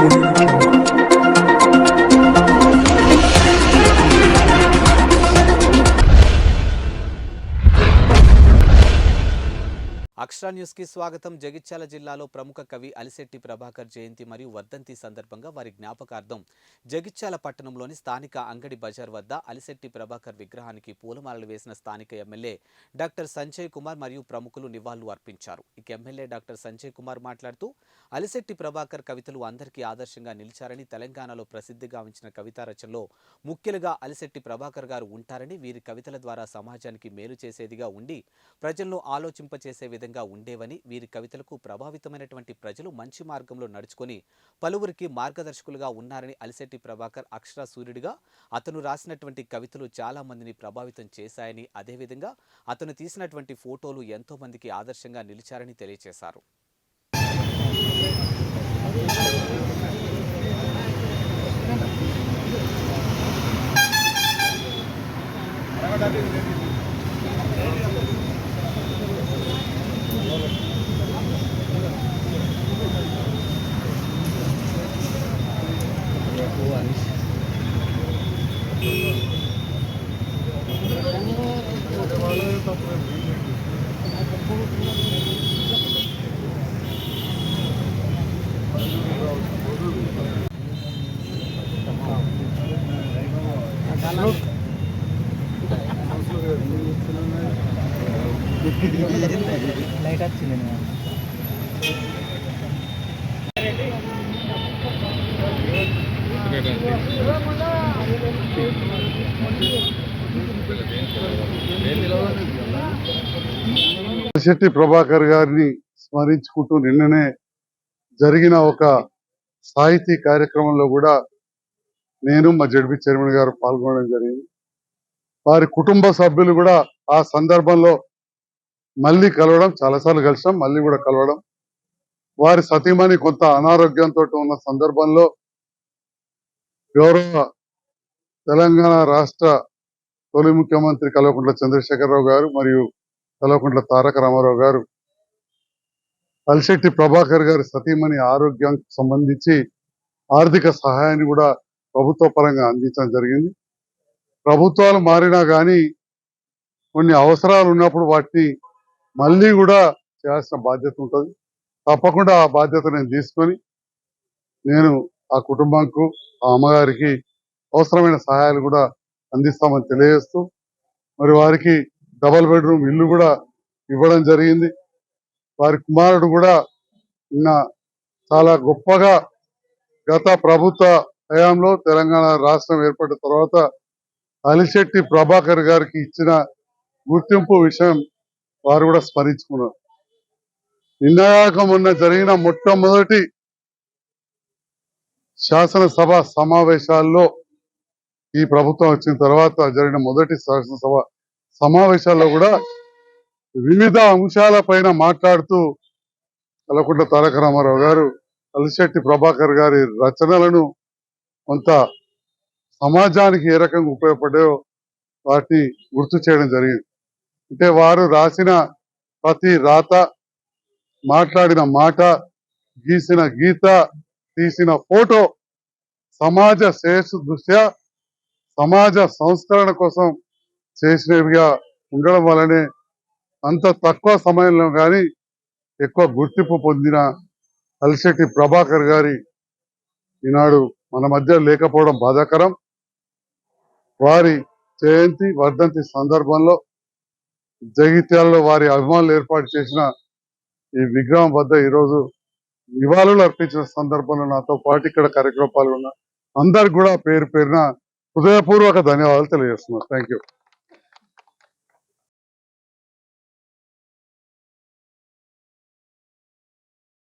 Thank you. అక్షరా న్యూస్కి స్వాగతం. జగిత్యాల జిల్లాలో ప్రముఖ కవి అలిశెట్టి ప్రభాకర్ జయంతి మరియు వర్ధంతి సందర్భంగా వారి జ్ఞాపకార్థం జగిత్యాల పట్టణంలోని స్థానిక అంగడి బజార్ వద్ద అలిశెట్టి ప్రభాకర్ విగ్రహానికి పూలమాలలు వేసిన స్థానిక ఎమ్మెల్యే డాక్టర్ సంజయ్ కుమార్ మరియు ప్రముఖులు నివాళులు అర్పించారు. ఇక ఎమ్మెల్యే డాక్టర్ సంజయ్ కుమార్ మాట్లాడుతూ అలిశెట్టి ప్రభాకర్ కవితలు అందరికీ ఆదర్శంగా నిలిచారని తెలంగాణలో ప్రసిద్ధిగాంచిన కవితా రచనలో ముఖ్యులుగా అలిశెట్టి ప్రభాకర్ గారు ఉంటారని వీరి కవితల ద్వారా సమాజానికి మేలు చేసేదిగా ఉండి ప్రజలను ఆలోచింపచేసే విధంగా ఉండేవని వీరి కవితలకు ప్రభావితమైనటువంటి ప్రజలు మంచి మార్గంలో నడుచుకొని పలువురికి మార్గదర్శకులుగా ఉన్నారని అలిశెట్టి ప్రభాకర్ అక్షర సూర్యుడిగా అతను రాసినటువంటి కవితలు చాలా మందిని ప్రభావితం చేశాయని అదేవిధంగా అతను తీసినటువంటి ఫోటోలు ఎంతో మందికి ఆదర్శంగా నిలిచారని తెలియజేశారు Hello. లైట్ వచ్చింది శెట్టి ప్రభాకర్ గారిని స్మరించుకుంటూ నిన్ననే జరిగిన ఒక సాహితీ కార్యక్రమంలో కూడా నేను మా జడ్పీ చైర్మన్ గారు పాల్గొనడం జరిగింది. వారి కుటుంబ సభ్యులు కూడా ఆ సందర్భంలో మళ్ళీ కలవడం చాలాసార్లు కలిసాం మళ్ళీ కూడా కలవడం. వారి సతీమణి కొంత అనారోగ్యంతో ఉన్న సందర్భంలో గౌరవ తెలంగాణ రాష్ట్ర తొలి ముఖ్యమంత్రి కల్వకుంట్ల చంద్రశేఖరరావు గారు మరియు కల్వకుంట్ల తారక రామారావు గారు అల్శెట్టి ప్రభాకర్ గారి సతీమణి ఆరోగ్యానికి సంబంధించి ఆర్థిక సహాయాన్ని కూడా ప్రభుత్వ పరంగా అందించడం జరిగింది. ప్రభుత్వాలు మారినా కానీ కొన్ని అవసరాలు ఉన్నప్పుడు వాటిని మళ్ళీ కూడా చేయాల్సిన బాధ్యత ఉంటుంది. తప్పకుండా ఆ బాధ్యత నేను తీసుకొని నేను ఆ కుటుంబంకు ఆ అమ్మగారికి అవసరమైన సహాయాలు కూడా అందిస్తామని తెలియజేస్తూ మరి వారికి డబల్ బెడ్రూమ్ ఇల్లు కూడా ఇవ్వడం జరిగింది. వారి కుమారుడు కూడా నిన్న చాలా గొప్పగా గత ప్రభుత్వ హయాంలో తెలంగాణ రాష్ట్రం ఏర్పడిన తర్వాత అలిశెట్టి ప్రభాకర్ గారికి ఇచ్చిన గుర్తింపు విషయం వారు కూడా స్మరించుకున్నారు. నిన్నగాక మొన్న జరిగిన మొట్టమొదటి శాసనసభ సమావేశాల్లో ఈ ప్రభుత్వం వచ్చిన తర్వాత జరిగిన మొదటి శాసనసభ సమావేశాల్లో కూడా వివిధ అంశాలపైన మాట్లాడుతూ కలకుంట తారక రామారావు గారు అలిశెట్టి ప్రభాకర్ గారి రచనలను కొంత సమాజానికి ఏ రకంగా ఉపయోగపడాయో వాటిని గుర్తు చేయడం జరిగింది. అంటే వారు రాసిన ప్రతి రాత మాట్లాడిన మాట గీసిన గీత తీసిన ఫోటో సమాజ శ్రేయస్సు దృష్ట్యా సమాజ సంస్కరణ కోసం చేసినవిగా ఉండడం వల్లనే అంత తక్కువ సమయంలో కానీ ఎక్కువ గుర్తింపు పొందిన అలిశెట్టి ప్రభాకర్ గారి ఈనాడు మన మధ్య లేకపోవడం బాధాకరం. వారి జయంతి వర్ధంతి సందర్భంలో జగిత్యాలలో వారి అభిమానులు ఏర్పాటు చేసిన ఈ విగ్రహం వద్ద ఈరోజు నివాళులు అర్పించిన సందర్భంలో నాతో పాటు ఇక్కడ కార్యక్రమం పాల్గొన్న అందరికి కూడా పేరు పేరున హృదయపూర్వక ధన్యవాదాలు తెలియజేస్తున్నారు. Thank you